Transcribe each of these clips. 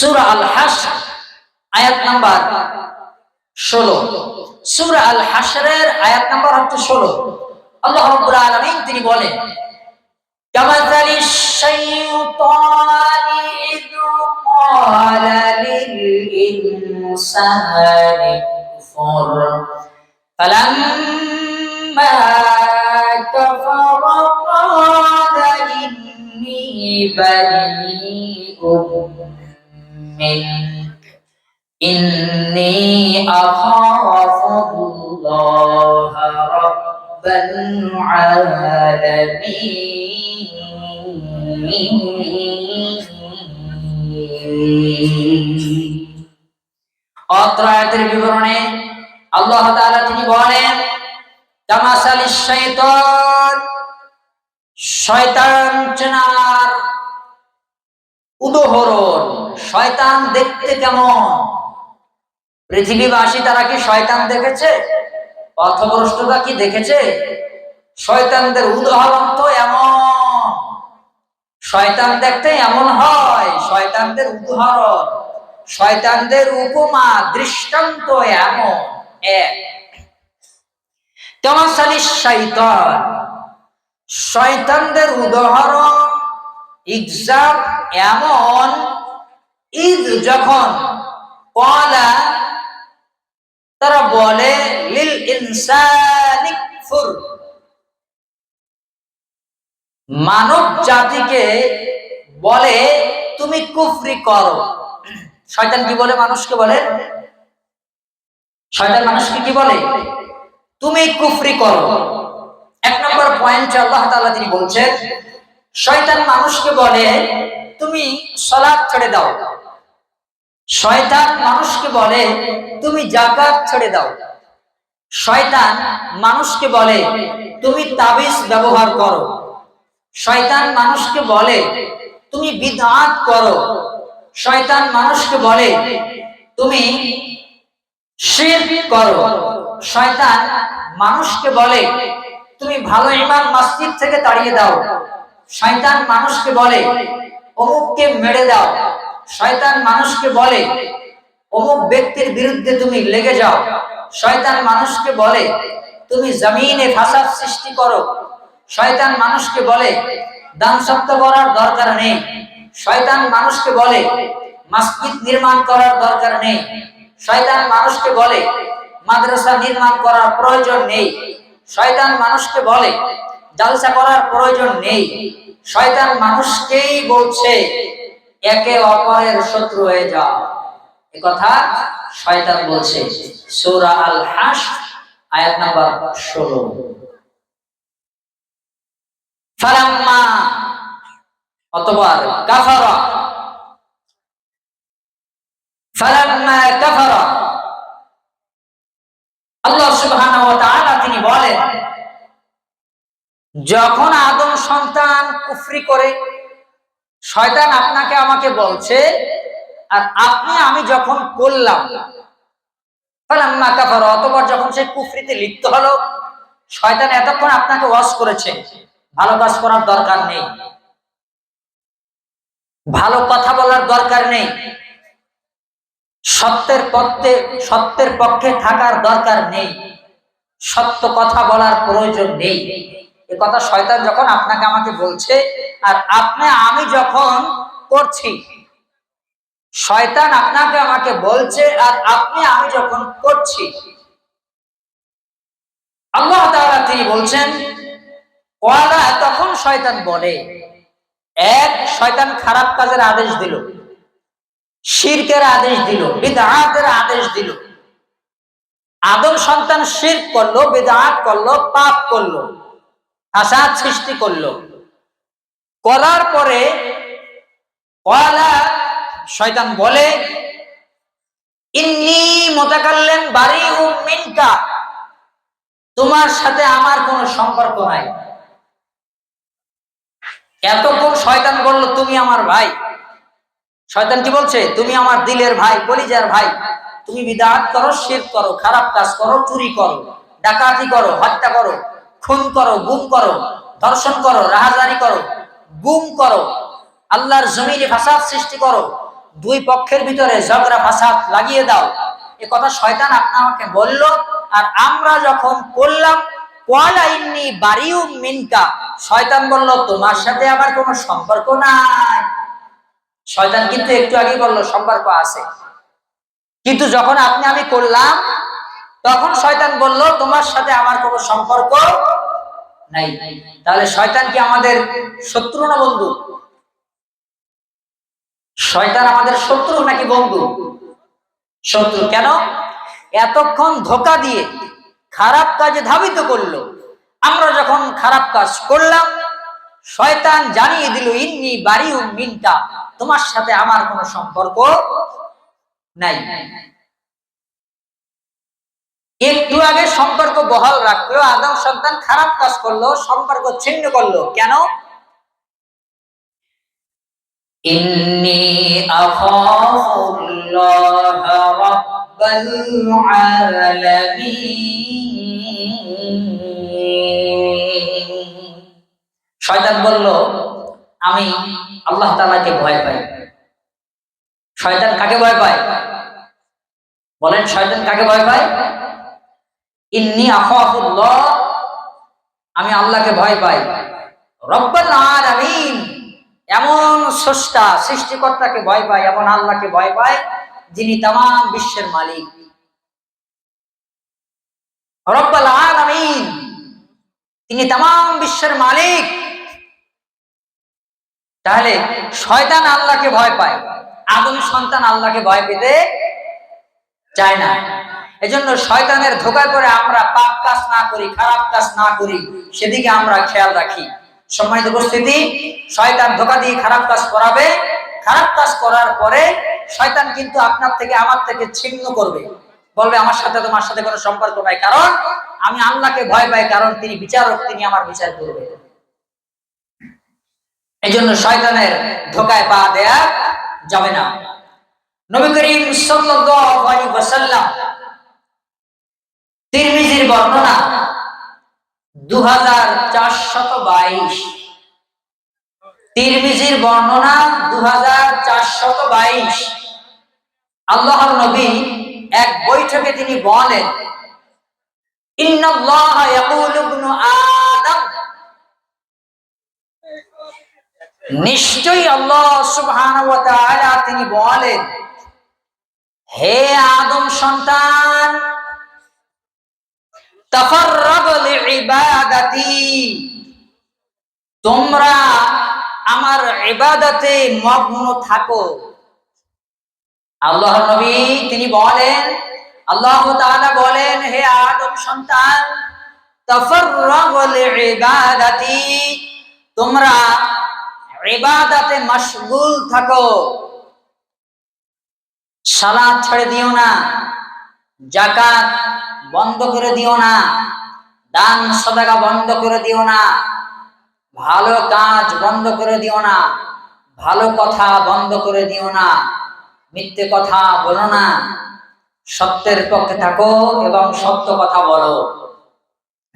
সূরা আল হাসর আয়াত নাম্বার 16 সূরা আল হাসরের আয়াত নাম্বার হচ্ছে 16 আল্লাহ রাব্বুল আলামিন তিনি বলেন كمثل الشيطان إذ قال للإنسان كفر فلما كفر قال إني بريء منك إني أخاف الله رب العالمين অত্র আয়াতের বিবরণে আল্লাহ তাআলা তিনি বলেন তামাসালিশ শাইতান শয়তান চেনার উদাহরণ শয়তান দেখতে কেমন? পৃথিবীবাসী তারা কি শয়তান দেখেছে? পথভ্রষ্টতা কি দেখেছে? শয়তানদের উদাহরণ তো এমন। শয়তান দেখতে এমন হয়, শয়তানদের উদাহরণ, শয়তানদের উপমা, দৃষ্টান্ত এমন, এক। তেমাসালি শৈতান শয়তানদের উদাহরণ এমন ঈদ যখন কলা তারা বলে, লিল ইনসানি কুফর মানব জাতিকে বলে, তুমি কুফরি করো। শয়তান কি বলে মানুষকে বলে? শয়তান মানুষকে কি বলে? তুমি কুফরি করো। এক নম্বর পয়েন্ট আল্লাহ তাআলা তিনি বলছেন, শয়তান মানুষকে বলে, তুমি সালাত ছেড়ে দাও। শয়তান মানুষকে বলে, তুমি জাকাত ছেড়ে দাও। শয়তান মানুষকে বলে, তুমি তাবিজ ব্যবহার করো। শয়তান মানুষকে বলে, তুমি বিদআত করো। শয়তান মানুষকে বলে, তুমি শিরক করো। শয়তান মানুষকে বলে, তুমি ভালো ইমাম মসজিদ থেকে তাড়িয়ে দাও। শয়তান মানুষকে বলে, অমুককে মেরে দাও। শয়তান মানুষকে বলে, অমুক ব্যক্তির বিরুদ্ধে তুমি লেগে যাও। শয়তান মানুষকে বলে, তুমি জমিনে ফাসাদ সৃষ্টি করো। শয়তান মানুষকে বলে, দান সপ্ত করার দরকার নেই। শয়তান মানুষকে বলে, মসজিদ নির্মাণ করার দরকার নেই। শয়তান মানুষকে বলে, মাদ্রাসা নির্মাণ করার প্রয়োজন নেই। শয়তান মানুষকে বলে, জালসা করার প্রয়োজন নেই। শয়তান মানুষকেই বলছে একে অপরের শত্রু হয়ে যাও। এ কথা শয়তান বলছে। সূরা আল হাস আয়াত নাম্বার 16 ফালাম্মা, অতবার কাফারা। ফালাম্মা কাফারা। আল্লাহ সুবহানাহু ওয়া তাআলা তিনি বলেন, যখন আদম সন্তান কুফরি করে শয়তান আপনাকে আমাকে বলছে, আর আপনি, আমি যখন করলাম অতবার যখন সে কুফরিতে লিপ্ত হলো, শয়তান এতক্ষণ আপনাকে ওয়াজ করেছে, ভালো কাজ করার দরকার নেই। ভালো কথা বলার দরকার নেই। সত্যের পক্ষে সত্যের পক্ষে থাকার দরকার নেই। সত্য কথা বলার প্রয়োজন নেই। এ কথা শয়তান যখন আপনাকে আমাকে বলছে, আর আপনি, আমি যখন করছি, শয়তান আপনাকে আমাকে বলছে, আর আপনি, আমি যখন করছি, আল্লাহ তাআলা তিনি বলছেন, ওয়ালা, তখন শয়তান বলে, এক, শয়তান খারাপ কাজের আদেশ দিল, শিরকের আদেশ দিল, বিদআতের আদেশ দিল, আদম সন্তান শিরক করল, বিদআত করল, পাপ করল। ফাসাদ সৃষ্টি করল। করার পরে ওয়ালা শয়তান বলে, ইন্নি মোতাকাল্লেম বাড়ি মিনকা। তোমার সাথে আমার কোনো সম্পর্ক নাই। এতক্ষণ শয়তান বলল, তুমি আমার ভাই। শয়তান কি বলছে? তুমি আমার দিলের ভাই, কলিজার ভাই। তুমি বিদাত করো, শির করো, খারাপ কাজ করো, চুরি করো, ডাকাতি করো, হত্যা করো। খুন করো, গুম করো, ধর্ষণ করো, রাহাজারি করো, গুম করো, আল্লাহর জমিনে ফাসাদ সৃষ্টি করো, দুই পক্ষের ভিতরে ঝগড়া, ফাসাদ লাগিয়ে দাও। এ কথা শয়তান আপনাকে বলল, আর আমরা যখন করলাম, পয়লা ইন্নি বাড়িও মিনকা, শয়তান বলল, তোমার সাথে আমার কোনো সম্পর্ক নাই। শয়তান কিন্তু একটু আগে বলল, সম্পর্ক আছে। কিন্তু যখন আপনি আমি করলাম তখন শয়তান বলল, তোমার সাথে আমার কোনো সম্পর্ক নাই। তাহলে শয়তান কি আমাদের শত্রু না বন্ধু? শয়তান আমাদের শত্রু নাকি বন্ধু? শত্রু। কেন? এতক্ষণ ধোকা দিয়ে খারাপ কাজে ধাবিত করল। আমরা যখন খারাপ কাজ করলাম, শয়তান জানিয়ে দিল, ইন্নি বাড়ি মিনটা তোমার সাথে আমার কোনো সম্পর্ক নাই। একটু আগে সম্পর্ক বহাল রাখল, আদম সন্তান খারাপ কাজ করল, সম্পর্ক ছিন্ন করল। কেন? শয়তান বলল, আমি আল্লাহ তাআলাকে ভয় পাই। শয়তান কাকে ভয় পায়? বলেন, শয়তান কাকে ভয় পায়? ইন্নি আখাফুল্লাহ আমি আল্লাহকে ভয় পাই। রব্বাল আলামিন এমন স্রষ্টা, সৃষ্টিকর্তাকে ভয় পায়, এমন আল্লাহকে ভয় পায়, যিনি তাম বিশ্বের মালিক। রব্বাল আলামিন তিনি তাম বিশ্বের মালিক। তাহলে শয়তান আল্লাহকে ভয় পায়, আদম সন্তান আল্লাহকে ভয় পেতে চায় না। এজন্য শয়তানের ধোকা করে আমরা পাপ কাজ না করি, খারাপ কাজ না করি, সেদিকে আমরা খেয়াল রাখি। সম্মানিত উপস্থিতি, শয়তান ধোকা দিয়ে খারাপ কাজ করাবে। খারাপ কাজ করার পরে শয়তান কিন্তু আপনার থেকে আমার থেকে ছিন্ন করবে। বলবে, আমার সাথে তোমার সাথে কোনো সম্পর্ক নাই। কারণ আমি আল্লাহকে ভয় পাই, কারণ তিনি বিচারক, তিনি আমার বিচার করবে। এই জন্য শয়তানের ধোকায় পা দেয়া যাবে না। নবী করিম সাল্লাল্লাহু আলাইহি ওয়াসাল্লাম তিরমিজির বর্ণনা 2422 তিরমিজির বর্ণনা 2422 আল্লাহর নবী এক বৈঠকে তিনি বলেন নিশ্চয়ই আল্লাহ সুবহানাহু ওয়া তিনি বলেন, হে আদম সন্তান তোমরা আমার ইবাদতে মগ্ন থাকো। আল্লাহ নবী তিনি বলেন, আল্লাহ তাআলা বলেন, হে আদম সন্তান লিইবাদাতি। তোমরা ইবাদাতে মশগুল থাকো। সালাত ছেড়ে দিও না। জাকাত বন্ধ করে দিও না। দান সদাকা বন্ধ করে দিও না। ভালো কাজ বন্ধ করে দিও না। ভালো কথা বন্ধ করে দিও না। মিথ্যে কথা বলো না। সত্যের পক্ষে থাকো এবং সত্য কথা বলো।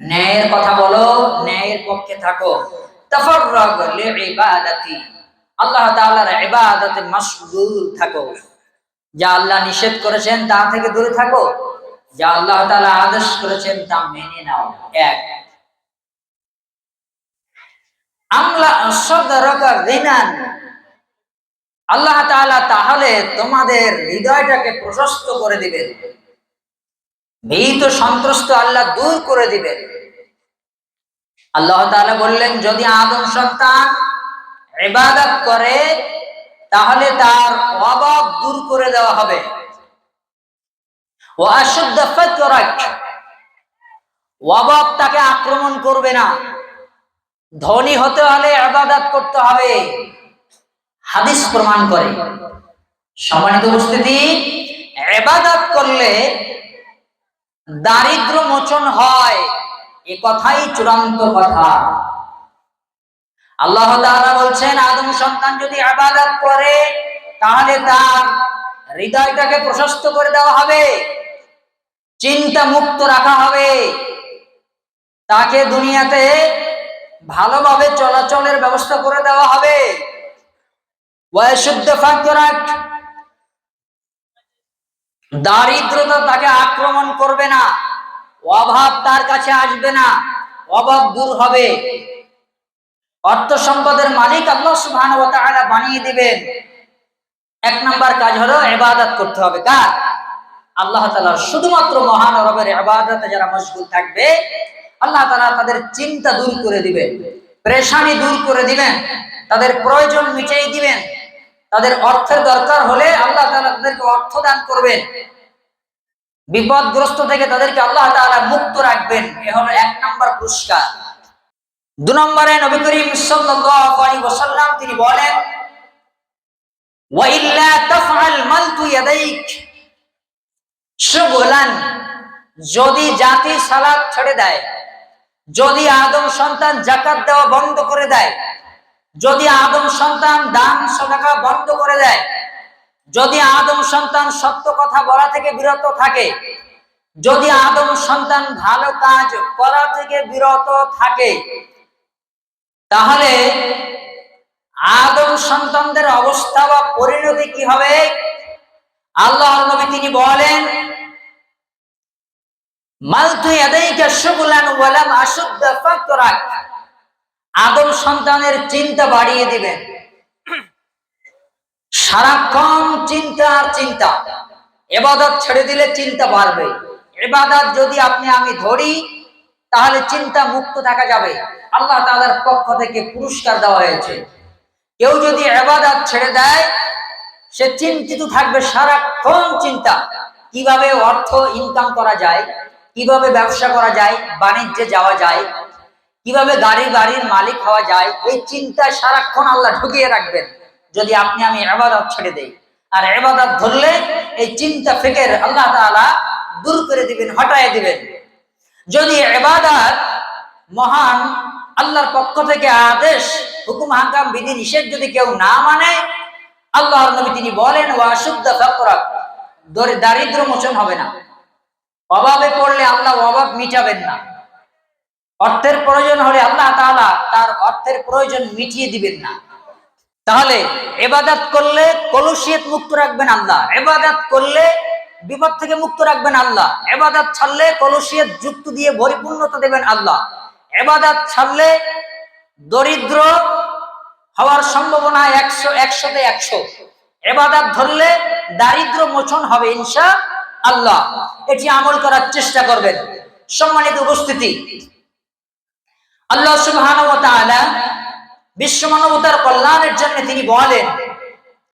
ন্যায়ের কথা বলো, ন্যায়ের পক্ষে থাকো। আল্লাহ তাআলার ইবাদতে মশগুল থাকো। যা আল্লাহ নিষেধ করেছেন তা থেকে দূরে থাকো। যা আল্লাহ তাআলা আদেশ করেছেন তা মেনে নাও। এক। আল্লাহ তাহলে তোমাদের হৃদয়টাকে প্রশস্ত করে দিবেন। ভীত সন্ত্রস্ত আল্লাহ দূর করে দিবেন। আল্লাহ তাআলা বললেন, যদি আদম সন্তান ইবাদত করে তাহলে তার অভাব দূর করে দেওয়া হবে। অভাব তাকে আক্রমণ করবে না। ধনী হতে হলে আবাদত করতে হবে। হাদিস প্রমাণ করে। সম্মানিত উপস্থিতি এবাদত করলে দারিদ্র মোচন হয়। এ কথাই চূড়ান্ত কথা। আল্লাহ বলছেন, আদম সন্তান যদি আবাদত করে, তাহলে তার হৃদয়টাকে প্রশস্ত করে দেওয়া হবে, চিন্তা মুক্ত রাখা হবে। তাকে দুনিয়াতে ভালোভাবে চলাচলের ব্যবস্থা করে দেওয়া হবে। ওয়াশুদ্ধ ফাকরাক দারিদ্রতা তাকে আক্রমণ করবে না। অভাব তার কাছে আসবে না। অভাব দূর হবে। অর্থ সম্পদের মালিক আল্লাহ তাআলা বানিয়ে দিবেন। এক নাম্বার কাজ হলো ইবাদত করতে হবে। কার? আল্লাহ তাআলা শুধুমাত্র মহান রবের যারা মশগুল থাকবে, আল্লাহ তাআলা তাদের চিন্তা দূর করে দিবেন, পেরেশানি দূর করে দিবেন, তাদের প্রয়োজন মিটিয়ে দিবেন, তাদের অর্থের দরকার হলে আল্লাহ তাআলা তাদেরকে অর্থ দান করবেন। বিপদগ্রস্ত থেকে তাদেরকে আল্লাহ তাআলা মুক্ত রাখবেন। এ হলো এক নাম্বার পুরস্কার। দু নম্বরে নবী করিম সাল্লাল্লাহু আলাইহি ওয়াসাল্লাম তিনি বলেন ওয়া ইল্লা তাফআল মালতু ইয়াদাইক যদি জাতি সালাত ছেড়ে দেয়, যদি আদম সন্তান জাকাত দেওয়া বন্ধ করে দেয়, যদি আদম সন্তান দান সদাকা বন্ধ করে দেয়, যদি আদম সন্তান সত্য কথা বলা থেকে বিরত থাকে, যদি আদম সন্তান ভালো কাজ করা থেকে বিরত থাকে তাহলে আদম সন্তানদের অবস্থা বা পরিণতি কি হবে? আল্লাহ নবী তিনি বলেন আদম সন্তানের চিন্তা বাড়িয়ে দিবেন। সারাক্ষণ চিন্তা আর চিন্তা। এবাদত ছেড়ে দিলে চিন্তা বাড়বে। এবাদত যদি আপনি আমি ধরি তাহলে চিন্তা মুক্ত থাকা যাবে। আল্লাহ তাআলার পক্ষ থেকে পুরস্কার দেওয়া হয়েছে। কেউ যদি এবাদত ছেড়ে দেয়, সে চিন্তিত থাকবে সারাক্ষণ চিন্তা। কীভাবে অর্থ ইনকাম করা যায়, কীভাবে ব্যবসা করা যায়, বাণিজ্যে যাওয়া যায়, কীভাবে গাড়ি গাড়ির মালিক হওয়া যায়, এই চিন্তায় সারাক্ষণ আল্লাহ ঢুকিয়ে রাখবেন, যদি আপনি আমি এবাদত ছেড়ে দেই। আর এবাদত ধরলে এই চিন্তা ফেকের আল্লাহ তাআলা দূর করে দিবেন, হটায় দিবেন। যদি এবাদত মহান আল্লাহর পক্ষ থেকে আদেশ, হুকুম, হাকাম, বিধি নিষেধ যদি কেউ না মানে আল্লাহর নবী তিনি বলেন ও অশুদ্ধ ফকরাক দারিদ্র মোচন হবে না। অভাবে পড়লে আল্লাহ অভাব মিটাবেন না। অর্থের প্রয়োজন হলে আল্লাহ তাআলা তার অর্থের প্রয়োজন মিটিয়ে দিবেন না। তাহলে এবাদাত করলে কলুষিয়ত মুক্ত রাখবেন আল্লাহ। এবাদাত করলে বিপদ থেকে মুক্ত রাখবেন আল্লাহ। এবাদাত ছাড়লে কলুষিয়ত যুক্ত দিয়ে পরিপূর্ণতা দেবেন আল্লাহ। এবাদাত ছাড়লে দরিদ্র হওয়ার সম্ভাবনা একশো, একশোতে একশো। এবাদাত ধরলে দারিদ্র মোচন হবে ইনশা আল্লাহ। এটি আমল করার চেষ্টা করবেন। সম্মানিত উপস্থিতি। আল্লাহ তাআলা বিশ্ব মানবতার কল্যাণের জন্য তিনি বলেন